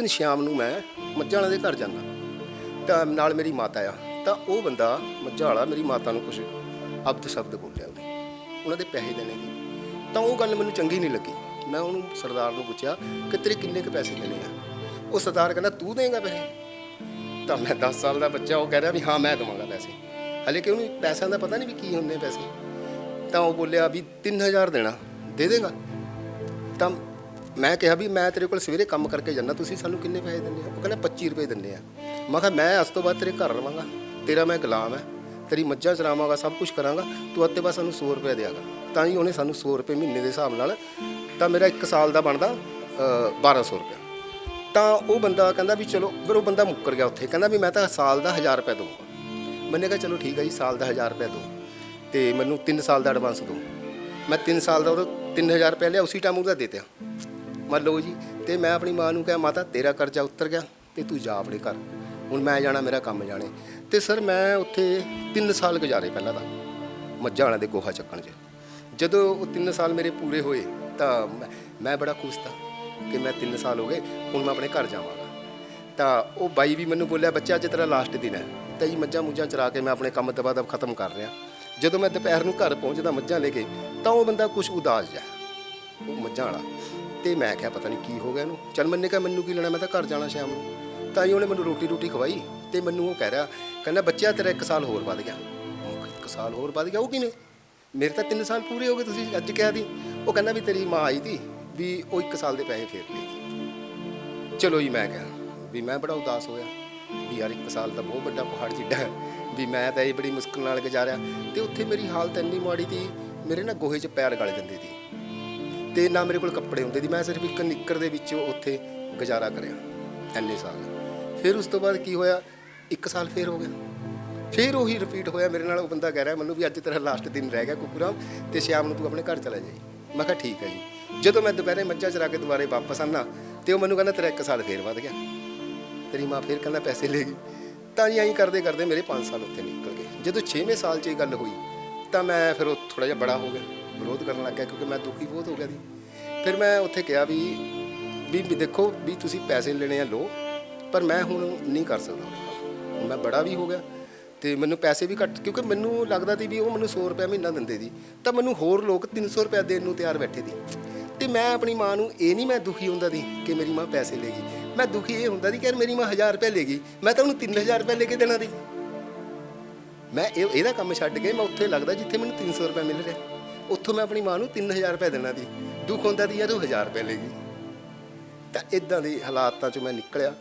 ਦਿਨ ਸ਼ਾਮ ਨੂੰ ਮੈਂ ਮੱਝਾਂ ਵਾਲੇ ਦੇ ਘਰ ਜਾਂਦਾ। ਤਾਂ ਨਾਲ ਮੇਰੀ ਮਾਤਾ ਆ। ਤਾਂ ਉਹ ਬੰਦਾ ਮੱਝਾਂ ਵਾਲਾ ਮੇਰੀ ਮਾਤਾ ਨੂੰ ਕੁਝ ਅਬਦ ਸ਼ਬਦ ਬੋਲਿਆ ਉਹਨੇ। ਉਹਨਾਂ ਦੇ ਪੈਸੇ ਦੇਣੇ ਦੀ ਤਾਂ ਉਹ ਗੱਲ ਮੈਨੂੰ ਚੰਗੀ ਨਹੀਂ ਲੱਗੀ। ਮੈਂ ਉਹਨੂੰ ਸਰਦਾਰ ਨੂੰ ਪੁੱਛਿਆ ਕਿ ਤੇਰੇ ਕਿੰਨੇ ਕੁ ਪੈਸੇ ਦੇਣੇ ਆ? ਉਹ ਸਰਦਾਰ ਕਹਿੰਦਾ, ਤੂੰ ਦੇਂਗਾ ਪੈਸੇ? ਤਾਂ ਮੈਂ 10 ਸਾਲ ਦਾ ਬੱਚਾ, ਉਹ ਕਹਿ ਰਿਹਾ ਵੀ ਹਾਂ, ਮੈਂ ਦਵਾਂਗਾ ਪੈਸੇ। ਹਲੇ ਕਿ ਉਹਨੂੰ ਪੈਸਿਆਂ ਦਾ ਪਤਾ ਨਹੀਂ ਵੀ ਕੀ ਹੁੰਦੇ ਪੈਸੇ। ਤਾਂ ਉਹ ਬੋਲਿਆ ਵੀ 3000 ਦੇਣਾ। ਦੇ ਦੇਗਾ। ਤਾਂ ਮੈਂ ਕਿਹਾ ਵੀ ਮੈਂ ਤੇਰੇ ਕੋਲ ਸਵੇਰੇ ਕੰਮ ਕਰਕੇ ਜਾਂਦਾ ਤੁਸੀਂ ਸਾਨੂੰ ਕਿੰਨੇ ਪੈਸੇ ਦਿੰਦੇ ਆ ਉਹ ਕਹਿੰਦਾ 25 ਰੁਪਏ ਦਿੰਦੇ ਆ। ਮੈਂ ਕਿਹਾ ਮੈਂ ਅੱਜ ਤੋਂ ਬਾਅਦ ਤੇਰੇ ਘਰ ਰਵਾਂਗਾ ਤੇਰਾ ਮੈਂ ਗੁਲਾਮ ਹੈ ਤੇਰੀ ਮੱਝਾਂ ਚਰਾਵਾਂਗਾ ਸਭ ਕੁਝ ਕਰਾਂਗਾ ਤੂੰ ਅੱਜ ਤੇ ਬਾਅਦ ਸਾਨੂੰ 100 ਰੁਪਏ ਦਿਆਗਾ ਤਾਂ ਹੀ ਉਹਨੇ ਸਾਨੂੰ 100 ਰੁਪਏ ਮਹੀਨੇ ਦੇ ਹਿਸਾਬ ਨਾਲ ਤਾਂ ਮੇਰਾ 1 ਸਾਲ ਦਾ ਬਣਦਾ ਅ, 1200 ਰੁਪਏ ਤਾਂ ਉਹ ਬੰਦਾ ਕਹਿੰਦਾ ਵੀ ਚਲੋ ਫਿਰ ਉਹ ਬੰਦਾ ਮੁੱਕਰ ਗਿਆ ਉੱਥੇ ਕਹਿੰਦਾ ਵੀ ਮੈਂ ਤਾਂ ਸਾਲ ਦਾ 1000 ਰੁਪਏ ਦਊਂਗਾ। ਮੈਨੇ ਕਿਹਾ ਚਲੋ ਠੀਕ ਹੈ ਜੀ ਸਾਲ ਦਾ 1000 ਰੁਪਏ ਦਿਓ ਤੇ ਮੈਨੂੰ 3 ਸਾਲ ਦਾ ਐਡਵਾਂਸ ਦਿਓ ਮੈਂ 3 ਸਾਲ ਦਾ ਉਹ 3000 ਰੁਪਏ ਲਿਆ ਉਸੇ ਟਾਈਮ ਉਹਦਾ ਦੇ ਦਿੱਤਾ। ਮੰਨ ਲਓ ਜੀ, ਤੇ ਮੈਂ ਆਪਣੀ ਮਾਂ ਨੂੰ ਕਿਹਾ, ਮਾਤਾ, ਤੇਰਾ ਕਰਜ਼ਾ ਉਤਰ ਗਿਆ ਤੇ ਤੂੰ ਜਾ ਆਪਣੇ ਘਰ। ਹੁਣ ਮੈਂ ਜਾਣਾ, ਮੇਰਾ ਕੰਮ ਜਾਣੇ। ਤੇ ਸਰ, ਮੈਂ ਉੱਥੇ 3 ਸਾਲ ਗੁਜ਼ਾਰੇ ਪਹਿਲਾਂ ਤਾਂ ਮੱਝਾਂ ਵਾਲਿਆਂ ਦੇ ਗੋਹਾ ਚੱਕਣ 'ਚ ਜਦੋਂ ਉਹ 3 ਸਾਲ ਮੇਰੇ ਪੂਰੇ ਹੋਏ, ਤਾਂ ਮੈਂ- ਬੜਾ ਖੁਸ਼ ਤਾਂ, ਕਿ ਮੈਂ 3 ਸਾਲ ਹੋ ਗਏ, ਹੁਣ ਮੈਂ ਆਪਣੇ ਘਰ ਜਾਵਾਂਗਾ। ਤਾਂ ਉਹ ਬਾਈ ਵੀ ਮੈਨੂੰ ਬੋਲਿਆ, ਬੱਚਾ, ਅੱਜ ਤੇਰਾ ਲਾਸਟ ਦਿਨ ਹੈ। ਤਾਂ ਜੀ ਮੱਝਾਂ ਮੁੱਝਾਂ ਚਰਾ ਕੇ ਮੈਂ ਆਪਣੇ ਕੰਮ ਦਬਾ ਦਬ ਖਤਮ ਕਰ ਰਿਹਾ। ਜਦੋਂ ਮੈਂ ਦੁਪਹਿਰ ਨੂੰ ਘਰ ਪਹੁੰਚਦਾ ਮੱਝਾਂ ਲੈ ਕੇ, ਤਾਂ ਉਹ ਬੰਦਾ ਕੁਝ ਉਦਾਸ ਜਿਹਾ, ਉਹ ਮੱਝਾਂ ਵਾਲਾ। ਤੇ ਮੈਂ ਕਿਹਾ ਪਤਾ ਨਹੀਂ ਕੀ ਹੋ ਗਿਆ ਇਹਨੂੰ। ਚੱਲ ਮੰਨੇ ਕਿਹਾ ਮੈਨੂੰ ਕੀ ਲੈਣਾ, ਮੈਂ ਤਾਂ ਘਰ ਜਾਣਾ ਸ਼ਾਮ ਨੂੰ। ਤਾਂ ਹੀ ਉਹਨੇ ਮੈਨੂੰ ਰੋਟੀ ਰੋਟੀ ਖਵਾਈ ਤੇ ਮੈਨੂੰ ਉਹ ਕਹਿ ਰਿਹਾ, ਕਹਿੰਦਾ, ਬੱਚਿਆ, ਤੇਰਾ ਇੱਕ ਸਾਲ ਹੋਰ ਵੱਧ ਗਿਆ। ਮੈਂ ਇੱਕ ਸਾਲ ਹੋਰ ਵੱਧ ਗਿਆ? ਉਹ ਕਿਵੇਂ ਮੇਰੇ ਤਾਂ 3 ਸਾਲ ਪੂਰੇ ਹੋ ਗਏ ਤੁਸੀਂ ਅੱਜ ਕਿਹਾ ਦੀ। ਉਹ ਕਹਿੰਦਾ ਵੀ ਤੇਰੀ ਮਾਂ ਆਈ ਤੀ ਵੀ ਉਹ ਇੱਕ ਸਾਲ ਦੇ ਪੈਸੇ ਫੇਰ ਲਈ ਚਲੋ ਜੀ, ਮੈਂ ਕਿਹਾ ਵੀ ਮੈਂ ਬੜਾ ਉਦਾਸ ਹੋਇਆ ਵੀ ਯਾਰ ਇੱਕ ਸਾਲ ਤਾਂ ਬਹੁਤ ਵੱਡਾ ਪਹਾੜ ਜਿੱਡਾ ਵੀ ਮੈਂ ਤਾਂ ਇਹ ਬੜੀ ਮੁਸ਼ਕਲ ਨਾਲ ਗੁਜ਼ਾਰਿਆ ਤੇ ਉੱਥੇ ਮੇਰੀ ਹਾਲਤ ਇੰਨੀ ਮਾੜੀ ਤੀ ਮੇਰੇ ਨਾ ਗੋਹੇ 'ਚ ਪੈਰ ਗਲ ਜਾਂਦੇ ਸੀ। ਤੇ ਨਾ ਮੇਰੇ ਕੋਲ ਕੱਪੜੇ ਹੁੰਦੇ ਸੀ ਮੈਂ ਸਿਰਫ ਇੱਕ ਨਿੱਕਰ ਦੇ ਵਿੱਚ ਉੱਥੇ ਗੁਜ਼ਾਰਾ ਕਰਿਆ ਇੰਨੇ ਸਾਲ। ਫਿਰ ਉਸ ਤੋਂ ਬਾਅਦ ਕੀ ਹੋਇਆ? ਇੱਕ ਸਾਲ ਫੇਰ ਹੋ ਗਿਆ। ਫਿਰ ਉਹੀ ਰਿਪੀਟ ਹੋਇਆ। ਮੇਰੇ ਨਾਲ ਉਹ ਬੰਦਾ ਕਹਿ ਰਿਹਾ ਮੈਨੂੰ ਵੀ ਅੱਜ ਤੇਰਾ ਲਾਸਟ ਦਿਨ ਰਹਿ ਗਿਆ ਕੁਕੂਰਾਮ, ਤੇ ਸ਼ਾਮ ਨੂੰ ਤੂੰ ਆਪਣੇ ਘਰ ਚਲਾ ਜਾਈ। ਮੈਂ ਕਿਹਾ ਠੀਕ ਹੈ ਜੀ। ਜਦੋਂ ਮੈਂ ਦੁਪਹਿਰੇ ਮੱਝਾਂ ਚਰਾ ਕੇ ਦੁਬਾਰੇ ਵਾਪਸ ਆਨਾ ਤੇ ਉਹ ਮੈਨੂੰ ਕਹਿੰਦਾ ਤੇਰਾ ਇੱਕ ਸਾਲ ਫੇਰ ਵੱਧ ਗਿਆ। ਤੇਰੀ ਮਾਂ ਫੇਰ ਕਹਿੰਦਾ ਪੈਸੇ ਲੈ ਗਈ। ਤਾਂ ਜੀ ਐਂ ਕਰਦੇ ਕਰਦੇ ਮੇਰੇ 5 ਸਾਲ ਉੱਥੇ ਨਿਕਲ ਗਏ। ਜਦੋਂ 6ਵੇਂ ਸਾਲ 'ਚ ਇਹ ਗੱਲ ਹੋਈ, ਤਾਂ ਮੈਂ ਫਿਰ ਉਹ ਥੋੜਾ ਜਿਹਾ ਬੜਾ ਹੋ ਗਿਆ। ਵਿਰੋਧ ਕਰਨ ਲੱਗ ਗਿਆ ਕਿਉਂਕਿ ਮੈਂ ਦੁਖੀ ਬਹੁਤ ਹੋ ਗਿਆ ਸੀ। ਫਿਰ ਮੈਂ ਉੱਥੇ ਕਿਹਾ ਵੀ ਵੀ ਦੇਖੋ, ਵੀ ਤੁਸੀਂ ਪੈਸੇ ਲੈਣੇ ਆ ਲੋ ਪਰ ਮੈਂ ਹੁਣ ਨਹੀਂ ਕਰ ਸਕਦਾ ਮੈਂ ਬੜਾ ਵੀ ਹੋ ਗਿਆ ਤੇ ਮੈਨੂੰ ਪੈਸੇ ਵੀ ਘੱਟ, ਕਿਉਂਕਿ ਮੈਨੂੰ ਲੱਗਦਾ ਸੀ ਵੀ ਉਹ ਮੈਨੂੰ 100 ਰੁਪਏ ਮਹੀਨਾ ਦਿੰਦੇ ਸੀ, ਤਾਂ ਮੈਨੂੰ ਹੋਰ ਲੋਕ 300 ਰੁਪਏ ਦੇਣ ਨੂੰ ਤਿਆਰ ਬੈਠੇ ਸੀ। ਤੇ ਮੈਂ ਆਪਣੀ ਮਾਂ ਨੂੰ ਇਹ ਨਹੀਂ, ਮੈਂ ਦੁਖੀ ਹੁੰਦਾ ਸੀ ਕਿ ਮੇਰੀ ਮਾਂ ਪੈਸੇ ਲੈ ਗਈ। ਮੈਂ ਦੁਖੀ ਇਹ ਹੁੰਦਾ ਸੀ ਕਿ ਯਾਰ ਮੇਰੀ ਮਾਂ 1000 ਰੁਪਏ ਲੈ ਗਈ, ਮੈਂ ਤਾਂ ਉਹਨੂੰ 3000 ਰੁਪਏ ਲੈ ਕੇ ਦੇਣਾ ਸੀ। ਮੈਂ ਇਹ, ਇਹਦਾ ਕੰਮ ਛੱਡ ਕੇ ਮੈਂ ਉੱਥੇ ਲੱਗਦਾ ਜਿੱਥੇ ਮੈਨੂੰ 300 ਰੁਪਏ ਮਿਲ ਰਿਹਾ। ਉੱਥੋਂ ਮੈਂ ਆਪਣੀ ਮਾਂ ਨੂੰ 3000 ਰੁਪਏ ਦੇਣਾ ਦੀ ਦੁੱਖ ਹੁੰਦਾ ਸੀ, ਯਾਰ ਉਹ 1000 ਰੁਪਏ ਲੈ ਗਈ। ਤਾਂ ਇਦਾਂ ਦੇ ਹਾਲਾਤਾਂ ਚੋਂ ਮੈਂ ਨਿਕਲਿਆ।